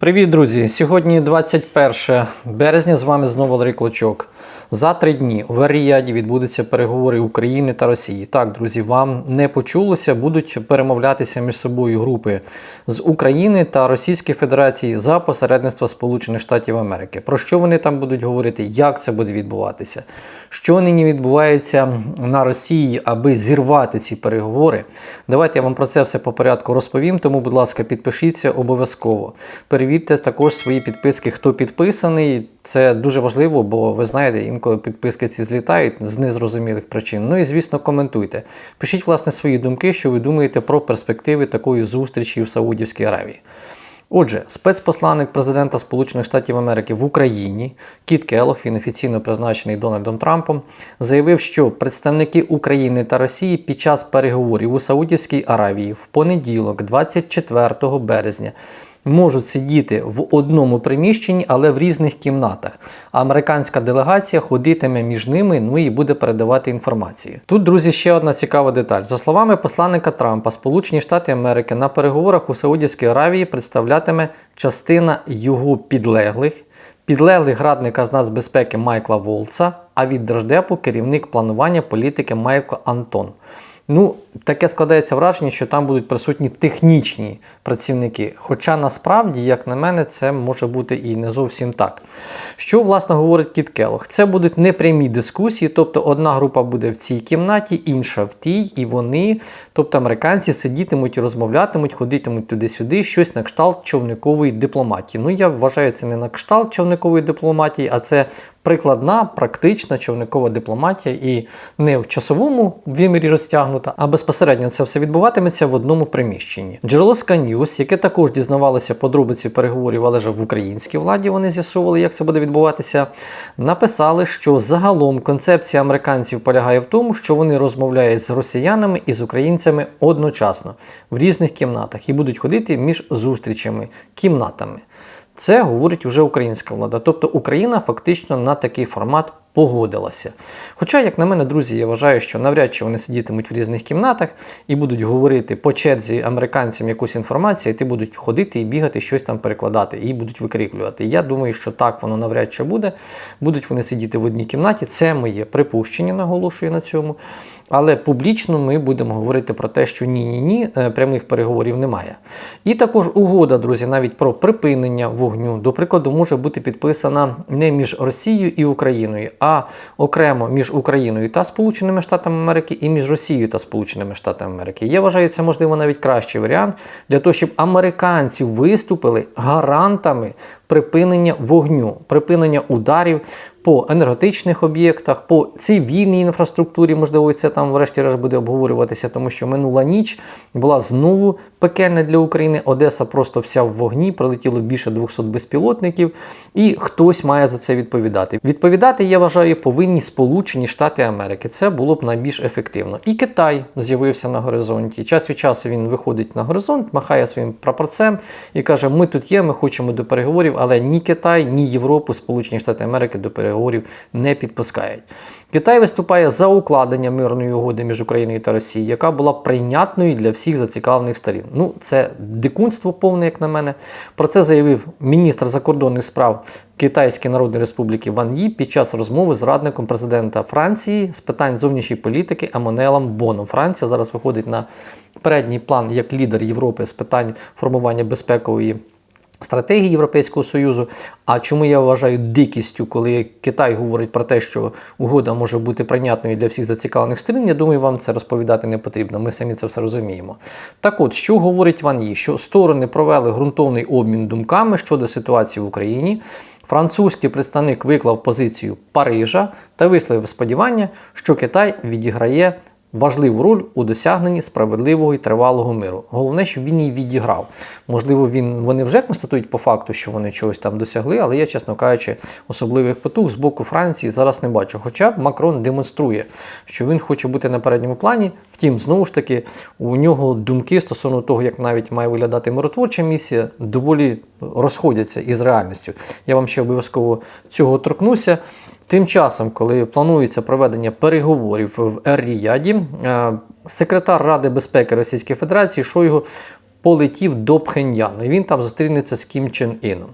Привіт, друзі! Сьогодні 21 березня. З вами знову Ларі Клочок. За три дні в Аріяді відбудуться переговори України та Росії. Так, друзі, вам не почулося, будуть перемовлятися між собою групи з України та Російської Федерації за посередництва Сполучених Штатів Америки. Про що вони там будуть говорити, як це буде відбуватися, що нині відбувається на Росії, аби зірвати ці переговори. Давайте я вам про це все по порядку розповім. Тому, будь ласка, підпишіться обов'язково. Перевірте також свої підписки, хто підписаний. Це дуже важливо, бо ви знаєте, інколи підписки ці злітають з незрозумілих причин. Ну і звісно, коментуйте. Пишіть власне свої думки, що ви думаєте про перспективи такої зустрічі в Саудівській Аравії. Отже, спецпосланник президента Сполучених Штатів Америки в Україні Кіт Келох, він офіційно призначений Дональдом Трампом, заявив, що представники України та Росії під час переговорів у Саудівській Аравії в понеділок, 24 березня, можуть сидіти в одному приміщенні, але в різних кімнатах. Американська делегація ходитиме між ними, ну і буде передавати інформацію. Тут, друзі, ще одна цікава деталь. За словами посланника Трампа, Сполучені Штати Америки на переговорах у Саудівській Аравії представлятиме частина його підлеглих. Підлеглих радника з нацбезпеки Майкла Волца, а від Держдепу керівник планування політики Майкл Антон. Ну, таке складається враження, що там будуть присутні технічні працівники. Хоча насправді, як на мене, це може бути і не зовсім так. Що, власне, говорить Кіт Келох? Це будуть непрямі дискусії, тобто одна група буде в цій кімнаті, інша в тій, і вони, тобто американці, сидітимуть розмовлятимуть, ходитимуть туди-сюди, щось на кшталт човникової дипломатії. Ну, я вважаю, це не на кшталт човникової дипломатії, а це прикладна, практична човникова дипломатія і не в часовому вимірі розтягнута, а безпосередньо це все відбуватиметься в одному приміщенні. Джерело News, яке також дізнавалося подробиці переговорів, але вже в українській владі вони з'ясовували, як це буде відбуватися. Написали, що загалом концепція американців полягає в тому, що вони розмовляють з росіянами і з українцями одночасно в різних кімнатах і будуть ходити між зустрічами, кімнатами. Це говорить уже українська влада. Тобто Україна фактично на такий формат погодилася. Хоча, як на мене, друзі, я вважаю, що навряд чи вони сидітимуть в різних кімнатах і будуть говорити по черзі американцям якусь інформацію, і ти будуть ходити і бігати, щось там перекладати, і будуть викріплювати. Я думаю, що так воно навряд чи буде. Будуть вони сидіти в одній кімнаті. Це моє припущення, наголошую на цьому. Але публічно ми будемо говорити про те, що ні-ні ні, е, прямих переговорів немає. І також угода, друзі, навіть про припинення вогню, до прикладу, може бути підписана не між Росією і Україною, а окремо між Україною та Сполученими Штатами Америки і між Росією та Сполученими Штатами Америки. Я вважаю, це можливо навіть кращий варіант для того, щоб американці виступили гарантами припинення вогню, припинення ударів по енергетичних об'єктах, по цивільній інфраструктурі, можливо, це там врешті-решт буде обговорюватися, тому що минула ніч була знову пекельна для України. Одеса просто вся в вогні, прилетіло більше 200 безпілотників, і хтось має за це відповідати. Відповідати, я вважаю, повинні Сполучені Штати Америки. Це було б найбільш ефективно. І Китай з'явився на горизонті. Час від часу він виходить на горизонт, махає своїм прапорцем і каже: Ми тут є, ми хочемо до переговорів, але ні Китай, ні Європу, Сполучені Штати Америки до переговорів не підпускають. Китай виступає за укладення мирної угоди між Україною та Росією, яка була прийнятною для всіх зацікавлених сторін. Ну, це дикунство повне, як на мене. Про це заявив міністр закордонних справ Китайської Народної Республіки Ван Ї під час розмови з радником президента Франції з питань зовнішньої політики Еммануелом Боном. Франція зараз виходить на передній план як лідер Європи з питань формування безпекової. Стратегії Європейського Союзу. А чому я вважаю дикістю, коли Китай говорить про те, що угода може бути прийнятною для всіх зацікавлених сторін, я думаю, вам це розповідати не потрібно. Ми самі це все розуміємо. Так от, що говорить Ван Ї? Що сторони провели ґрунтовний обмін думками щодо ситуації в Україні. Французький представник виклав позицію Парижа та висловив сподівання, що Китай відіграє важливу роль у досягненні справедливого і тривалого миру. Головне, щоб він її відіграв. Можливо, він вони вже констатують по факту, що вони чогось там досягли, але я, чесно кажучи, особливих потуг з боку Франції зараз не бачу. Хоча Макрон демонструє, що він хоче бути на передньому плані. Втім, знову ж таки, у нього думки стосовно того, як навіть має виглядати миротворча місія, доволі розходяться із реальністю. Я вам ще обов'язково цього торкнуся. Тим часом, коли планується проведення переговорів в Ер-Ріяді, е, секретар Ради безпеки Російської Федерації Шойгу полетів до Пхеньяну. І він там зустрінеться з Кім Чен Іном.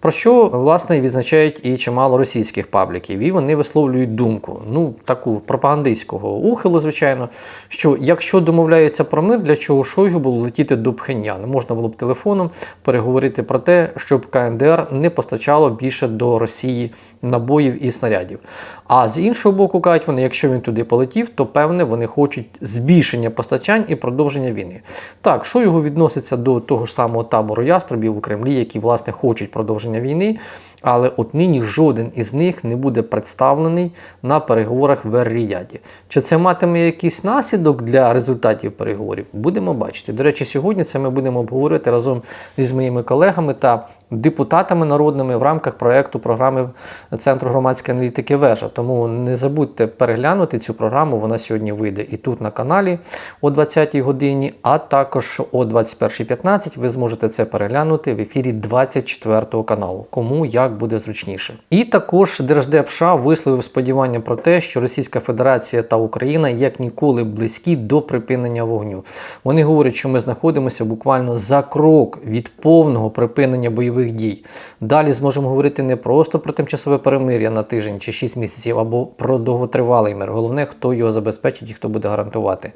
Про що власне відзначають і чимало російських пабліків, і вони висловлюють думку, ну таку пропагандистського ухилу, звичайно, що якщо домовляється про мир, для чого Шойгу було летіти до Пхеньяну? Можна було б телефоном переговорити про те, щоб КНДР не постачало більше до Росії набоїв і снарядів. А з іншого боку, кажуть вони, якщо він туди полетів, то певне вони хочуть збільшення постачань і продовження війни. Так, Шойгу відноситься до того ж самого табору яструбів у Кремлі, які власне хочуть продовження війни. Але от нині жоден із них не буде представлений на переговорах в Ер-Ріяді. Чи це матиме якийсь наслідок для результатів переговорів? Будемо бачити. До речі, сьогодні це ми будемо обговорити разом із моїми колегами та депутатами народними в рамках проекту програми Центру громадської аналітики Вежа. Тому не забудьте переглянути цю програму. Вона сьогодні вийде і тут на каналі о 20-й годині, а також о 21.15 ви зможете це переглянути в ефірі 24 каналу. Кому як буде зручніше. І також Держдеп США висловив сподівання про те, що Російська Федерація та Україна як ніколи близькі до припинення вогню. Вони говорять, що ми знаходимося буквально за крок від повного припинення бойових дій. Далі зможемо говорити не просто про тимчасове перемир'я на тиждень чи 6 місяців, або про довготривалий мир. Головне, хто його забезпечить і хто буде гарантувати.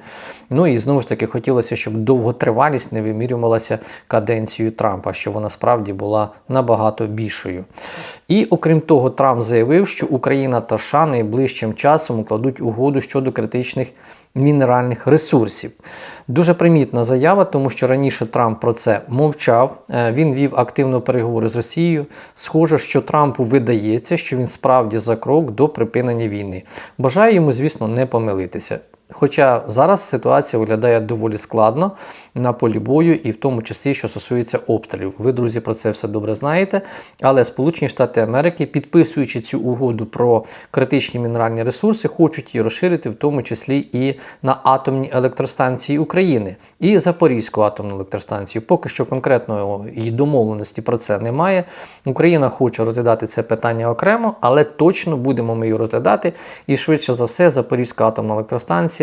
Ну і знову ж таки хотілося, щоб довготривалість не вимірювалася каденцією Трампа, що вона справді була набагато більшою. І окрім того, Трамп заявив, що Україна та США найближчим часом укладуть угоду щодо критичних мінеральних ресурсів. Дуже примітна заява, тому що раніше Трамп про це мовчав. Е, Він вів активно переговори з Росією. Схоже, що Трампу видається, що він справді за крок до припинення війни. Бажаю йому, звісно, не помилитися. Хоча зараз ситуація виглядає доволі складно на полі бою, і в тому числі, що стосується обстрілів. Ви, друзі, про це все добре знаєте. Але Сполучені Штати Америки, підписуючи цю угоду про критичні мінеральні ресурси, хочуть її розширити, в тому числі і на атомні електростанції України і Запорізьку атомну електростанцію. Поки що конкретної домовленості про це немає. Україна хоче розглядати це питання окремо, але точно будемо ми її розглядати. І швидше за все, Запорізька атомна електростанція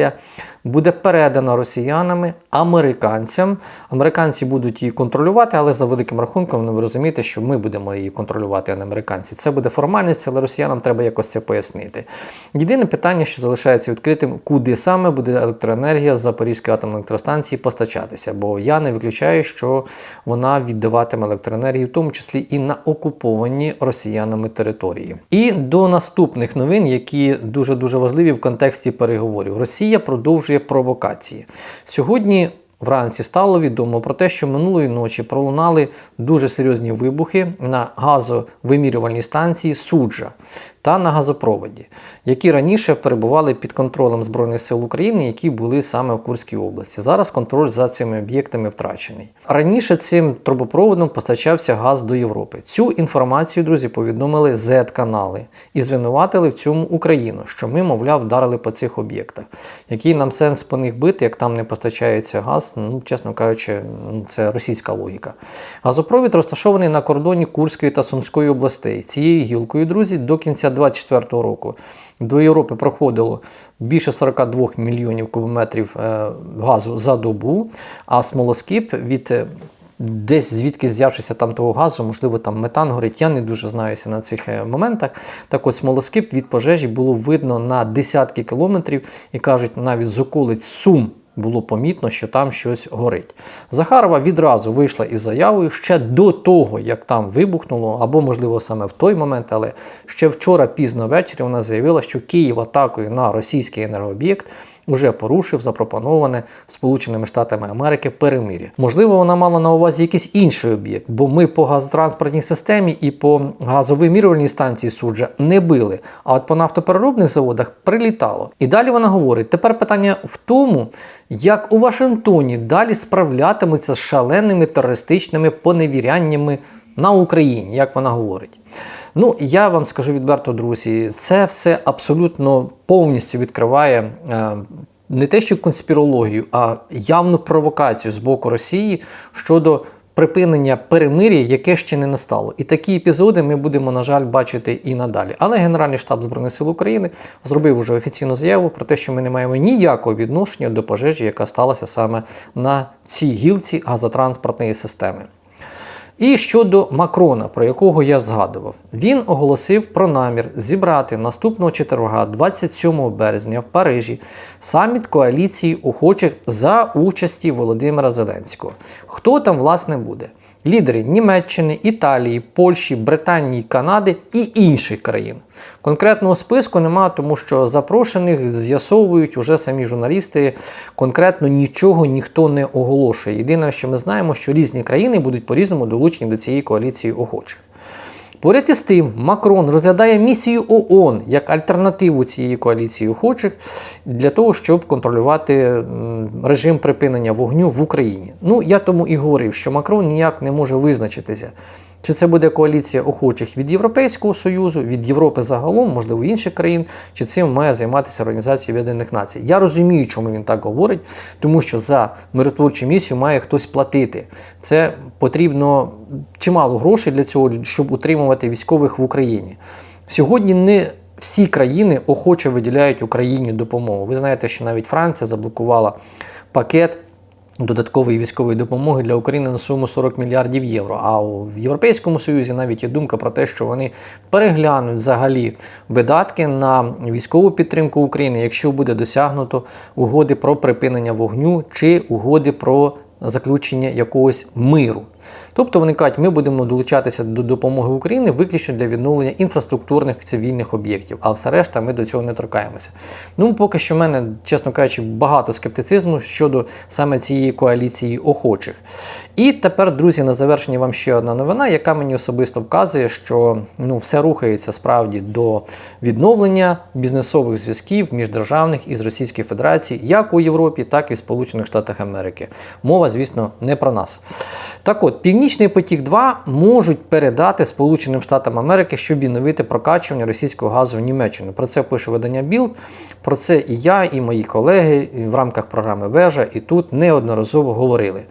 буде передана росіянами американцям. Американці будуть її контролювати, але за великим рахунком ну, ви розумієте, що ми будемо її контролювати, а не американці. Це буде формальність, але росіянам треба якось це пояснити. Єдине питання, що залишається відкритим, куди саме буде електроенергія з Запорізької атомної електростанції постачатися, бо я не виключаю, що вона віддаватиме електроенергію, в тому числі і на окуповані росіянами території. І до наступних новин, які дуже дуже важливі в контексті переговорів. Росія продовжує провокації. Сьогодні вранці стало відомо про те, що минулої ночі пролунали дуже серйозні вибухи на газовимірювальній станції Суджа та на газопроводі, які раніше перебували під контролем Збройних сил України, які були саме в Курській області. Зараз контроль за цими об'єктами втрачений. Раніше цим трубопроводом постачався газ до Європи. Цю інформацію, друзі, повідомили Z-канали і звинуватили в цьому Україну, що ми, мовляв, вдарили по цих об'єктах. Який нам сенс по них бити, як там не постачається газ, ну, чесно кажучи, ну, це російська логіка. Газопровід розташований на кордоні Курської та Сумської областей. Цією гілкою, друзі, до кінця 2024 року до Європи проходило більше 42 мільйонів кубометрів е, газу за добу, а смолоскип від е, Десь звідки з'явшися там того газу, можливо, там метан горить, я не дуже знаюся на цих е, моментах. Так от смолоскип від пожежі було видно на десятки кілометрів і кажуть, навіть з околиць Сум було помітно, що там щось горить. Захарова відразу вийшла із заявою ще до того, як там вибухнуло, або, можливо, саме в той момент, але ще вчора пізно ввечері вона заявила, що Київ атакою на російський енергооб'єкт уже порушив запропоноване Сполученими Штатами Америки перемир'я. Можливо, вона мала на увазі якийсь інший об'єкт, бо ми по газотранспортній системі і по газовимірювальній станції суджа не били. А от по нафтопереробних заводах прилітало. І далі вона говорить: тепер питання в тому, як у Вашингтоні далі справлятимуться з шаленими терористичними поневіряннями на Україні, як вона говорить. Ну, я вам скажу відверто, друзі, це все абсолютно повністю відкриває е, не те, що конспірологію, а явну провокацію з боку Росії щодо припинення перемир'я, яке ще не настало. І такі епізоди ми будемо, на жаль, бачити і надалі. Але Генеральний штаб Збройних сил України зробив уже офіційну заяву про те, що ми не маємо ніякого відношення до пожежі, яка сталася саме на цій гілці газотранспортної системи. І щодо Макрона, про якого я згадував, він оголосив про намір зібрати наступного четверга, 27 березня, в Парижі саміт коаліції охочих за участі Володимира Зеленського. Хто там власне буде? Лідери Німеччини, Італії, Польщі, Британії, Канади і інших країн. Конкретного списку немає, тому що запрошених з'ясовують уже самі журналісти. Конкретно нічого ніхто не оголошує. Єдине, що ми знаємо, що різні країни будуть по-різному долучені до цієї коаліції охочих. Поряд із тим, Макрон розглядає місію ООН як альтернативу цієї коаліції охочих для того, щоб контролювати режим припинення вогню в Україні. Ну я тому і говорив, що Макрон ніяк не може визначитися. Чи це буде коаліція охочих від Європейського Союзу, від Європи загалом, можливо, інших країн, чи цим має займатися Організація Об'єднаних Націй? Я розумію, чому він так говорить, тому що за миротворчу місію має хтось платити. Це потрібно чимало грошей для цього, щоб утримувати військових в Україні. Сьогодні не всі країни охоче виділяють Україні допомогу. Ви знаєте, що навіть Франція заблокувала пакет додаткової військової допомоги для України на суму 40 мільярдів євро. А у Європейському Союзі навіть є думка про те, що вони переглянуть взагалі видатки на військову підтримку України, якщо буде досягнуто угоди про припинення вогню чи угоди про заключення якогось миру. Тобто вони кажуть, ми будемо долучатися до допомоги України виключно для відновлення інфраструктурних цивільних об'єктів, а все решта ми до цього не торкаємося. Ну, поки що в мене, чесно кажучи, багато скептицизму щодо саме цієї коаліції охочих. І тепер, друзі, на завершення вам ще одна новина, яка мені особисто вказує, що ну, все рухається справді до відновлення бізнесових зв'язків міждержавних із Російською Федерацією, як у Європі, так і в Сполучених Штатах Америки. Мова, звісно, не про нас. Так от, Північний потік 2 можуть передати Сполученим Штатам Америки, щоб відновити прокачування російського газу в Німеччину. Про це пише видання Білд. Про це і я, і мої колеги в рамках програми Вежа і тут неодноразово говорили.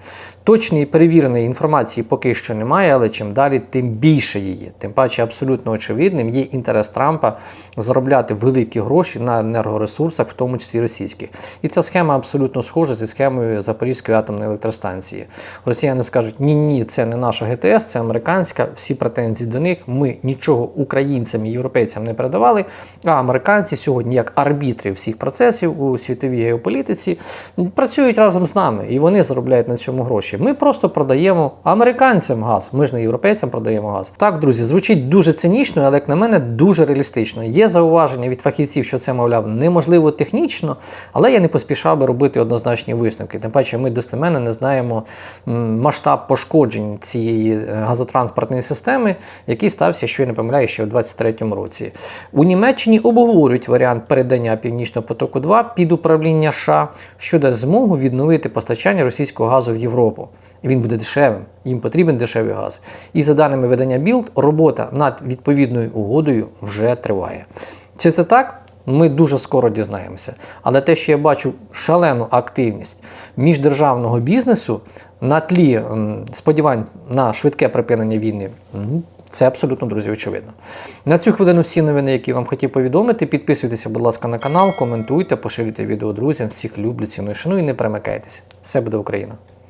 Точної перевіреної інформації поки що немає, але чим далі, тим більше її. Тим паче абсолютно очевидним є інтерес Трампа заробляти великі гроші на енергоресурсах, в тому числі російських. І ця схема абсолютно схожа зі схемою Запорізької атомної електростанції. Росіяни скажуть, ні, ні, це не наша ГТС, це американська. Всі претензії до них. Ми нічого українцям і європейцям не передавали. А американці сьогодні, як арбітри всіх процесів у світовій геополітиці, працюють разом з нами, і вони заробляють на цьому гроші. Ми просто продаємо американцям газ. Ми ж не європейцям продаємо газ. Так, друзі, звучить дуже цинічно, але як на мене, дуже реалістично. Є зауваження від фахівців, що це, мовляв, неможливо технічно, але я не поспішав би робити однозначні висновки. Тим паче, ми достеменно не знаємо масштаб пошкоджень цієї е, газотранспортної системи, який стався, що я не помиляю, ще в 2023 році. У Німеччині обговорюють варіант передання Північного потоку 2 під управління США, що дасть змогу відновити постачання російського газу в Європу. Він буде дешевим, їм потрібен дешевий газ. І за даними видання Білд, робота над відповідною угодою вже триває. Чи це так? Ми дуже скоро дізнаємося. Але те, що я бачу шалену активність міждержавного бізнесу на тлі сподівань на швидке припинення війни, це абсолютно, друзі, очевидно. На цю хвилину всі новини, які вам хотів повідомити. Підписуйтеся, будь ласка, на канал, коментуйте, поширюйте відео друзям. Всіх люблю, ціную, шаную і не перемикайтеся. Все буде Україна!